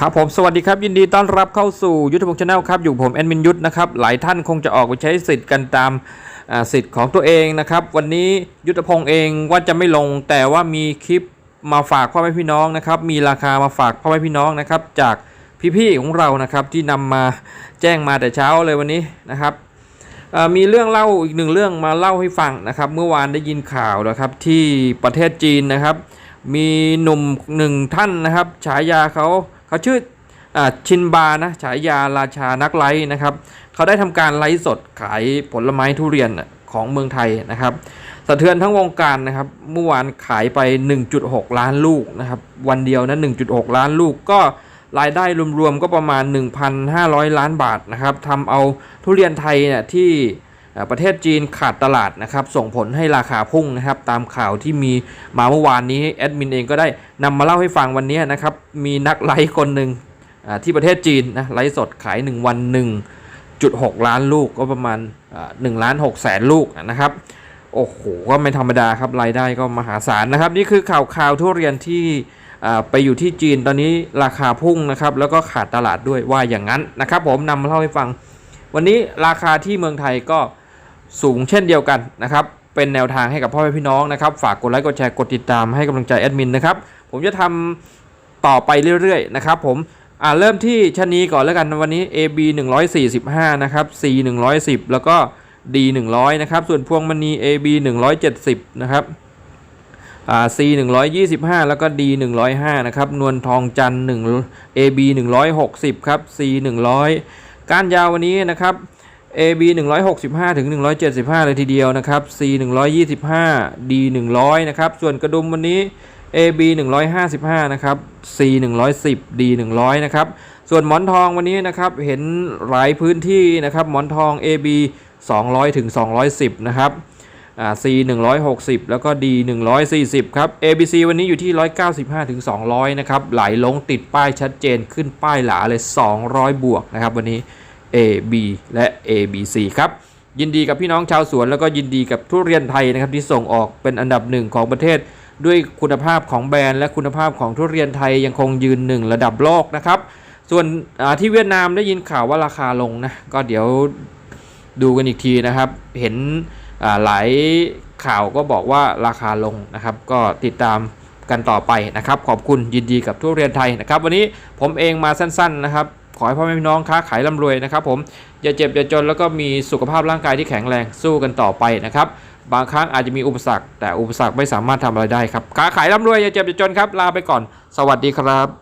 ครับผมสวัสดีครับยินดีต้อนรับเข้าสู่ยุทธพงศ์ชาแนลครับอยู่ผมแอดมินยุทธนะครับหลายท่านคงจะออกไปใช้สิทธิ์กันตามสิทธิ์ของตัวเองนะครับวันนี้ยุทธพงศ์เองว่าจะไม่ลงแต่ว่ามีคลิปมาฝากพ่อแม่พี่น้องนะครับมีราคามาฝากพ่อแม่พี่น้องนะครับจากพี่ๆของเรานะครับที่นำมาแจ้งมาแต่เช้าเลยวันนี้นะครับมีเรื่องเล่าอีกหนึ่งเรื่องมาเล่าให้ฟังนะครับเมื่อวานได้ยินข่าวนะครับที่ประเทศจีนนะครับ มีหนุ่มหนึ่งท่านนะครับฉายาเขา เขาชื่ออชินบานะฉายาราชานักไลฟ์นะครับเขาได้ทำการไลฟ์สดขายผลไม้ทุเรียนของเมืองไทยนะครับสะเทือนทั้งวงการนะครับเมื่อวานขายไป 1.6 ล้านลูกนะครับวันเดียวนะ1.6 ล้านลูกก็รายได้รวมๆก็ประมาณ 1,500 ล้านบาทนะครับทำเอาทุเรียนไทยเนี่ยที่ ประเทศจีนขาดตลาดนะครับส่งผลให้ราคาพุ่งนะครับตามข่าวที่มีมาเมื่อวานนี้แอดมินเองก็ได้นำมาเล่าให้ฟังวันนี้นะครับมีนักไลฟ์คนหนึ่งที่ประเทศจีนนะไลฟ์สดขาย 1 วัน 1.6 ล้านลูกก็ประมาณหนึ่งล้าน6แสนลูกนะครับโอ้โหก็ไม่ธรรมดาครับรายได้ก็มหาศาลนะครับ นี่คือข่าวข่าวทุเรียนที่ไปอยู่ที่จีนตอนนี้ราคาพุ่งนะครับแล้วก็ขาดตลาดด้วยว่าอย่างนั้นนะครับ ผมนำมาเล่าให้ฟัง วันนี้ราคาที่เมืองไทยก็ สูงเช่นเดียวกันนะครับเป็นแนวทางให้กับพ่อแม่พี่น้องนะครับฝากกดไลค์กดแชร์กดติดตามให้กำลังใจแอดมินนะครับผมจะทำต่อไปเรื่อยๆนะครับผมอ่าเริ่มที่ชะนีก่อนแล้วกันวันนี้ AB 145นะครับ C 110 แล้วก็ D 100นะครับส่วนพวงมณี AB 170นะครับอ่า C 125 แล้วก็ D 105นะครับนวลทองจันทร์1 AB 160ครับ C 100ก้านยาววันนี้นะครับ AB 165ถึง175 เลยทีเดียวนะครับ C 125 D 100 นะครับ ส่วนกระดุมวันนี้ AB 155 นะครับ C 110 D 100 นะครับ ส่วนหมอนทองวันนี้นะครับ เห็นหลายพื้นที่นะครับ หมอนทอง AB 200ถึง210 นะครับ C 160 แล้วก็ D 140 ครับ ABC วันนี้อยู่ที่ 195ถึง200 นะครับ ไหลลงติดป้ายชัดเจนขึ้นป้ายหลาเลย 200 บวกนะครับวันนี้ A B และ A B C ครับยินดีกับพี่น้องชาวสวนแล้วก็ยินดีกับทุเรียนไทยนะครับที่ส่งออกเป็นอันดับหนึ่งของประเทศ ด้วยคุณภาพของแบรนด์และคุณภาพของทุเรียนไทยยังคงยืนหนึ่งระดับโลกนะครับ ส่วนที่เวียดนามได้ยินข่าวว่าราคาลงนะก็เดี๋ยวดูกันอีกทีนะครับ เห็นหลายข่าวก็บอกว่าราคาลงนะครับ ก็ติดตามกันต่อไปนะครับ ขอบคุณยินดีกับทุเรียนไทยนะครับ วันนี้ผมเองมาสั้น ๆนะครับ ขอให้พ่อแม่พี่น้องค้าขายร่ำรวยนะครับผมอย่าเจ็บอย่าจนแล้วก็มีสุขภาพร่างกายที่แข็งแรงสู้กันต่อไปนะครับบางครั้งอาจจะมีอุปสรรค แต่อุปสรรคไม่สามารถทำอะไรได้ครับค้าขายร่ำรวยอย่าเจ็บอย่าจนครับลาไปก่อน สวัสดีครับ